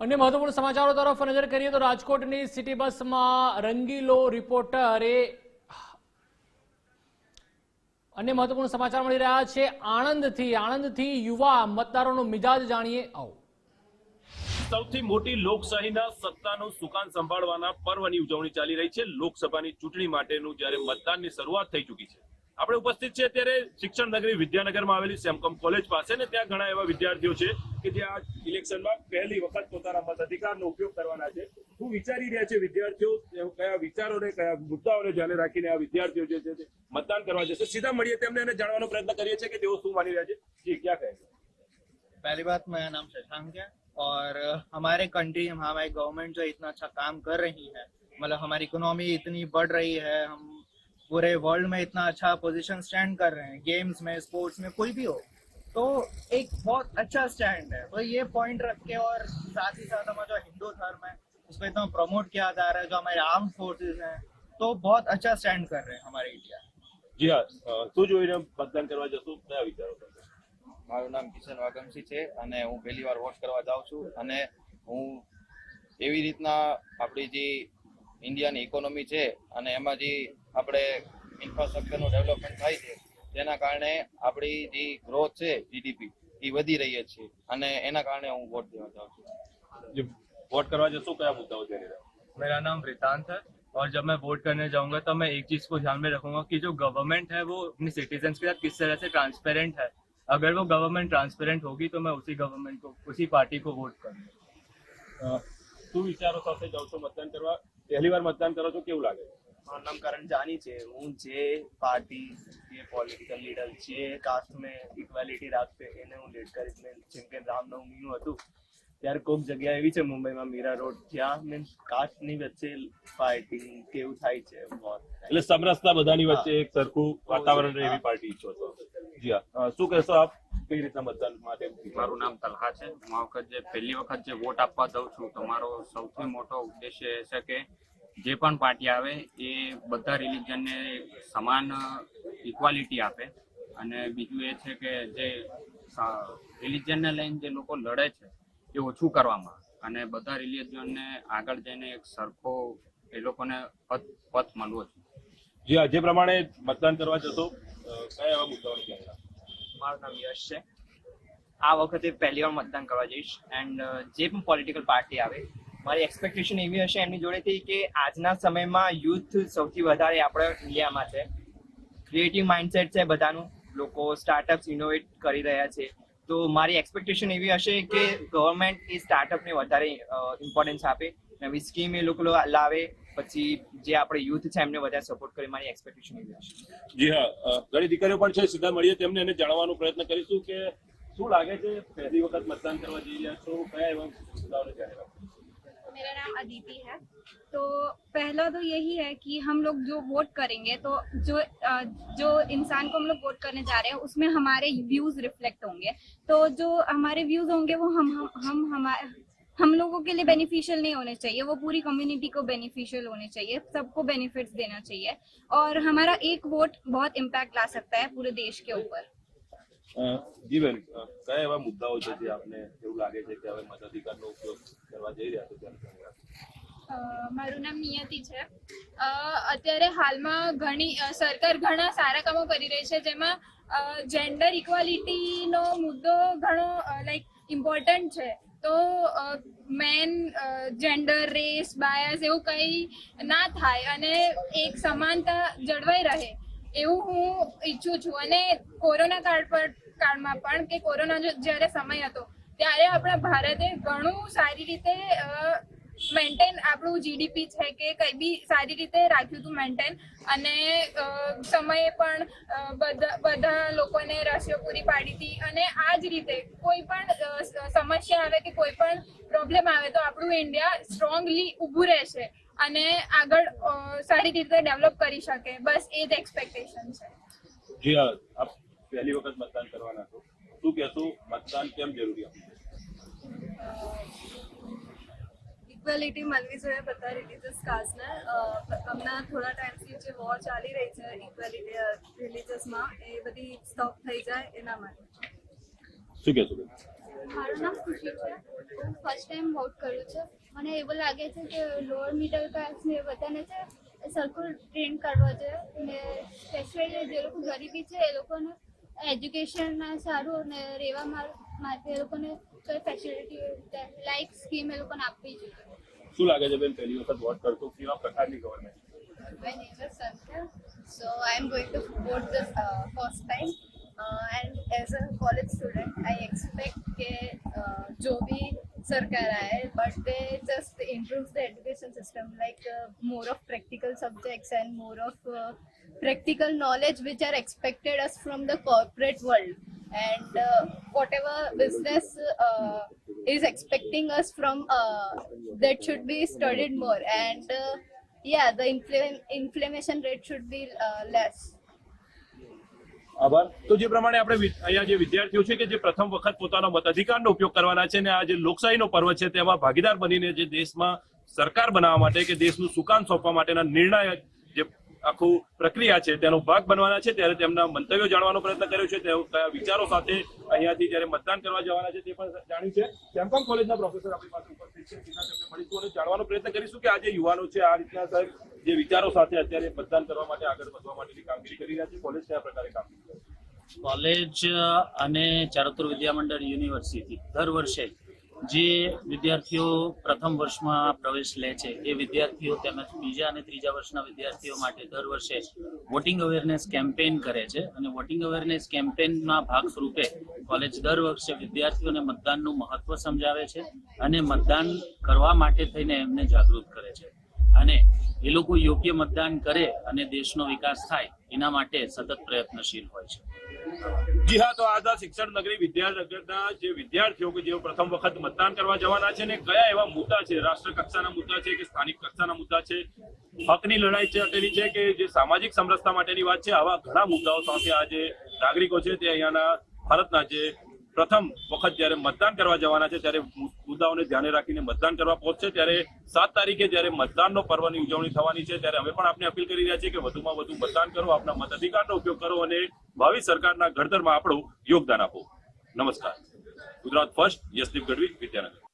અન્ય મહત્વપૂર્ણ સમાચારો તરફ નજર કરીએ તો રાજકોટની સિટી બસમાં રંગીલો રિપોર્ટરે અન્ય મહત્વપૂર્ણ સમાચાર મળી રહ્યા છે. આણંદથી આણંદથી યુવા મતદારોનો મિજાજ જાણીએ આવો. સૌથી મોટી લોકશાહીના સત્તાનું સુકાન સંભાળવાના પર્વની ઉજવણી ચાલી રહી છે. લોકસભાની ચૂંટણી માટેનું જ્યારે મતદાનની શરૂઆત થઈ ચૂકી છે. આપણે ઉપસ્થિત છે ત્યારે શિક્ષણ નગરી વિદ્યાનગરમાં આવેલી સેમકોમ કોલેજ પાસે ને ત્યાં ઘણા એવા વિદ્યાર્થીઓ છે કે જે આ ઇલેક્શનમાં પહેલી વખત પોતાના મતાધિકારનો ઉપયોગ કરવાના છે શું વિચારી રહ્યા છે વિદ્યાર્થીઓ તેઓ કયા વિચારોને કયા મુદ્દાઓને ધ્યાને રાખીને આ વિદ્યાર્થીઓ જે છે તે મતદાન કરવા જશે સીધા મળીએ તેમને એને જાણવાનો પ્રયત્ન કરીએ છીએ કે તેઓ શું માની રહ્યા છે જી ક્યાં કહે છે पहली बात मेरा नाम शशांक है और अ, हमारे कंट्री हमारी गवर्नमेंट जो इतना अच्छा काम कर रही है मतलब हमारी इकोनॉमी इतनी बढ़ रही है हम पूरे वर्ल्ड में इतना अच्छा पोजीशन स्टैंड कर रहे हैं गेम्स में स्पोर्ट्स में कोई भी हो तो एक बहुत अच्छा स्टैंड है तो ये पॉइंट रख के और साथ ही साथ हमारा जो हिंदू धर्म है उसको इतना प्रमोट किया जा रहा है जो हमारे आर्म फोर्सेज हैं तो बहुत अच्छा स्टैंड कर रहे हैं हमारे इंडिया જી હા અ, શું જોઈને મતદાન કરવા જશો કયા વિચારો કરશો? મારું નામ કિશન વાગમસી છે અને હું પહેલી વાર વોટ કરવા જાઉં છું અને હું એવી રીતના આપણી જે ઇન્ડિયાની ઇકોનોમી છે અને એમાં જે આપણે ઇન્ફ્રાસ્ટ્રક્ચરનું ડેવલપમેન્ટ થાય છે તેના કારણે આપણી જે ગ્રોથ છે જીડીપી એ વધી રહી છે અને એના કારણે હું વોટ દેવા જાઉં છું જે વોટ કરવા જશો કયા મુદ્દાઓ ધ્યાને રાખો मेरा नाम रितांत है और जब मैं वोट करने जाऊंगा तो मैं एक चीज को ध्यान में रखूंगा कि जो गवर्नमेंट है वो अपनी सिटीजन्स के साथ किस तरह से ट्रांसपेरेंट है अगर वो गवर्नमेंट ट्रांसपेरेंट होगी तो मैं उसी गवर्नमेंट को उसी पार्टी को वोट करूंगा અ, શું વિચારો સાથે જાઓ છો મતદાન કરવા પહેલી વાર મતદાન કરો છો કેવું લાગે મારું નામ કરણ જાની છે હું જે પાર્ટી જે પોલિટિકલ લીડર જે કાસ્ટમાં ઇક્વાલિટી રાખશે એને હું લીડ કરીશ મેં જેમ કે રામનવમીનું હતું ત્યારે કોઈક જગ્યા એવી છે મુંબઈમાં મીરા રોડ જ્યાં મીન્સ કાસ્ટની વચ્ચે ફાઇટિંગ કેવું થાય છે बहुत એટલે સમરસતા બધાની વચ્ચે એક સરખું વાતાવરણ રહે એવી પાર્ટી ઈચ્છો છો જી હા અ, શું કહેશો આપ કઈ રીતના મતદાન માટે મારું નામ તલહા છે હું આ વખત જે પહેલી વખત જે વોટ આપવા જાઉં છું તો મારો સૌથી મોટો ઉદ્દેશ્ય એ છે કે જે પણ પાર્ટી આવે એ બધા રિલિજનને સમાન ઇક્વાલિટી આપે. અને બીજું એ છે કે જે રિલિજનને લઈને જે લોકો લડે છે એ ઓછું કરવામાં અને બધા રિલિજનને આગળ જઈને એક સરખો એ લોકોને પથ પથ મળવો છે જી જે પ્રમાણે મતદાન કરવા જશો કયા એવા મુદ્દાઓ મારું નામ યશ છે. આ વખતે પહેલી વાર મતદાન કરવા જઈશ. એન્ડ જે પણ પોલિટિકલ પાર્ટી આવે મારી એક્સપેક્ટેશન એવી હશે એમની જોડેથી કે આજના સમયમાં યુથ સૌથી વધારે આપણા ઇન્ડિયામાં છે. ક્રિએટિવ માઇન્ડસેટ છે બધાનું. લોકો સ્ટાર્ટઅપ્સ ઇનોવેટ કરી રહ્યા છે. તો મારી એક્સપેક્ટેશન એવી હશે કે ગવર્મેન્ટ એ સ્ટાર્ટઅપને વધારે ઇમ્પોર્ટન્સ આપે. નવી સ્કીમ એ લોકો લાવે. પછી જે આપણે યુથ છે એમને વધારે સપોર્ટ કરે મારી એક્સપેક્ટેશન એવી હશે. જી હા ઘણી દીકરીઓ પણ છે, સીધા મળીએ તેમને એને જાણવાનો પ્રયત્ન કરીશું કે શું લાગે છે પહેલી વખત મતદાન કરવા જઈ રહ્યા છો, કયા એવા મુદ્દાઓને રાખો मेरा नाम अदिति है। तो पहला तो यही है कि हम लोग जो वोट करेंगे तो जो जो इंसान को हम लोग वोट करने जा रहे हैं, उसमें हमारे व्यूज़ रिफ्लेक्ट होंगे। तो जो हमारे व्यूज़ होंगे, वो हम हम हम हमारे हम लोगों के लिए बेनिफिशियल नहीं होने चाहिए। वो पूरी कम्युनिटी को बेनिफिशियल होने चाहिए, सबको बेनिफिट्स देना चाहिए। और हमारा एक वोट बहुत इम्पैक्ट ला सकता है पूरे देश के ऊपर। જી બેન કયા એવા મુદ્દાઓ છે જે આપને એવું લાગે છે કે હવે મતાધિકારનો ઉપયોગ કરવા જઈ રહ્યા છો મારું નામ નિયતિ છે. અત્યારે હાલમાં ઘણી સરકાર ઘણા સારા કામો કરી રહી છે, જેમાં જેન્ડર ઇક્વાલિટીનો મુદ્દો ઘણો લાઈક ઇમ્પોર્ટન્ટ છે. તો મેન જેન્ડર રેસ બાયસ એવું કંઈ ના થાય અને એક સમાનતા જળવાઈ રહે. એવું હું ઈચ્છું છું. અને કોરોના કાળ પર, કાળમાં પણ કે કોરોના જ્યારે સમય હતો, ત્યારે આપણા ભારતે ઘણું સારી રીતે મેન્ટેન આપણું જીડીપી છે કે કંઈ બી સારી રીતે રાખ્યું હતું મેન્ટેન અને સમયે પણ બધા બધા લોકોને રસીઓ પૂરી પાડી હતી. અને આ જ રીતે કોઈ પણ સમસ્યા આવે કે કોઈ પણ પ્રોબ્લેમ આવે તો આપણું ઇન્ડિયા સ્ટ્રોંગલી ઊભું રહેશે. અને આગળ સારી રીતે ડેવલપ કરી શકે. બસ એ જ એક્સપેક્ટેશન છે. જી હા આપ પહેલી વખત મતદાન કરવાના છો. શું કહેશો મતદાન કેમ જરૂરી ઇક્વેલિટી મળવી જોઈએ બધા રિલીજિયસ કાસ્ટને હમણાં થોડા ટાઈમથી જે વોર ચાલી રહી છે ઇક્વેલિટી રિલીજિયસમાં એ બધી સ્ટોપ થઈ જાય એના માટે. શું કહેશો? મારું નામ ખુશી છે. હું ફર્સ્ટ ટાઈમ વોટ કર્યું છે મને એવું લાગે છે કે લોઅર મિડલ ક્લાસ ને બધાને છે એ સરખું ટ્રેન કરવા જોઈએ ને સ્પેશિયલી જે લોકો ગરીબી છે એ લોકોને એજ્યુકેશન સારું અને રહેવા માટે એ લોકોને કોઈ ફેસિલિટી લાઇક સ્કીમ એ લોકોને આપવી જોઈએ શું લાગે છે બેન પહેલી વખત વોટ કરતો કેવા પ્રકારની government My name is Sandhya. So I'm going to vote this uh, first time. Uh, and as a college student, I expect कि uh, जो भी सरकार आए but they just improve the education system like uh, more of practical subjects and more of uh, practical knowledge which are expected us from the corporate world and uh, whatever business uh, is expecting us from uh, that should be studied more and uh, yeah the infl- inflammation rate should be uh, less આભાર. તો જે પ્રમાણે આપણે અહીંયા જે વિદ્યાર્થીઓ છે કે જે પ્રથમ વખત પોતાનો મતાધિકારનો ઉપયોગ કરવાના છે અને આ જે લોકશાહીનો પર્વ છે તેમાં ભાગીદાર બનીને જે દેશમાં સરકાર બનાવવા માટે કે દેશનું સુકાન સોંપવા માટેના નિર્ણાયક જે આખું પ્રક્રિયા છે તેનો ભાગ બનવાના છે, ત્યારે તેમના મંતવ્યો જાણવાનો પ્રયત્ન કર્યો છે, તેઓ કયા વિચારો સાથે અહીંયાથી જ્યારે મતદાન કરવા જવાના છે તે પણ જાણ્યું છે. સેમકોમ કોલેજના પ્રોફેસર આપણી પાસે ઉપસ્થિત છે તેમને મળીશું અને જાણવાનો પ્રયત્ન કરીશું કે આ જે યુવાનો છે, આ રીતના સાહેબ જે વિચારો સાથે અત્યારે મતદાન કરવા માટે આગળ વધવા માટેની કામગીરી કરી રહ્યા છે કોલેજ કયા પ્રકારે કામગીરી કોલેજ અને ચારુતર વિદ્યામંડળ યુનિવર્સિટી દર વર્ષે જે વિદ્યાર્થીઓ પ્રથમ વર્ષમાં પ્રવેશ લે છે, એ વિદ્યાર્થીઓ તેમજ બીજા અને ત્રીજા વર્ષના વિદ્યાર્થીઓ માટે દર વર્ષે વોટિંગ અવેરનેસ કેમ્પેઇન કરે છે અને વોટિંગ અવેરનેસ ભાગ સ્વરૂપે કોલેજ દર વર્ષે વિદ્યાર્થીઓને મતદાનનું મહત્વ સમજાવે છે અને મતદાન કરવા માટે થઈને એમને જાગૃત કરે છે. એ લોકો યોગ્ય મતદાન કરે અને દેશનો વિકાસ થાય, એના માટે સતત પ્રયત્નશીલ હોય છે. જી હા, તો આઝાદ શિક્ષણ નગરી વિદ્યાનગરના જે વિદ્યાર્થીઓ કે જેઓ પ્રથમ વખત મતદાન કરવા જવાના છે ને કયા એવા મુદ્દા છે? રાષ્ટ્ર કક્ષાના મુદ્દા છે કે સ્થાનિક કક્ષાના મુદ્દા છે? હકની લડાઈ છે અટેલી છે કે જે સામાજિક સમરસતા માટેની વાત છે? આવા ઘણા મુદ્દાઓ સાથે આ જે નાગરિકો છે તે અહીંયાના ભારતના જે પ્રથમ વખત જ્યારે મતદાન કરવા જવાના છે, ત્યારે મુદ્દાઓને ધ્યાને રાખીને મતદાન કરવા પહોંચશે. ત્યારે સાત તારીખે જ્યારે મતદાનનો પર્વની ઉજવણી થવાની છે, ત્યારે અમે પણ આપને અપીલ કરી રહ્યા છીએ કે વધુમાં વધુ મતદાન કરો, આપના મતાધિકારનો ઉપયોગ કરો અને ભાવિ સરકારના ઘડતરમાં આપણું યોગદાન આપો. નમસ્કાર. ગુજરાત ફર્સ્ટ, યશદીપ ગઢવી, વિદ્યાનગર.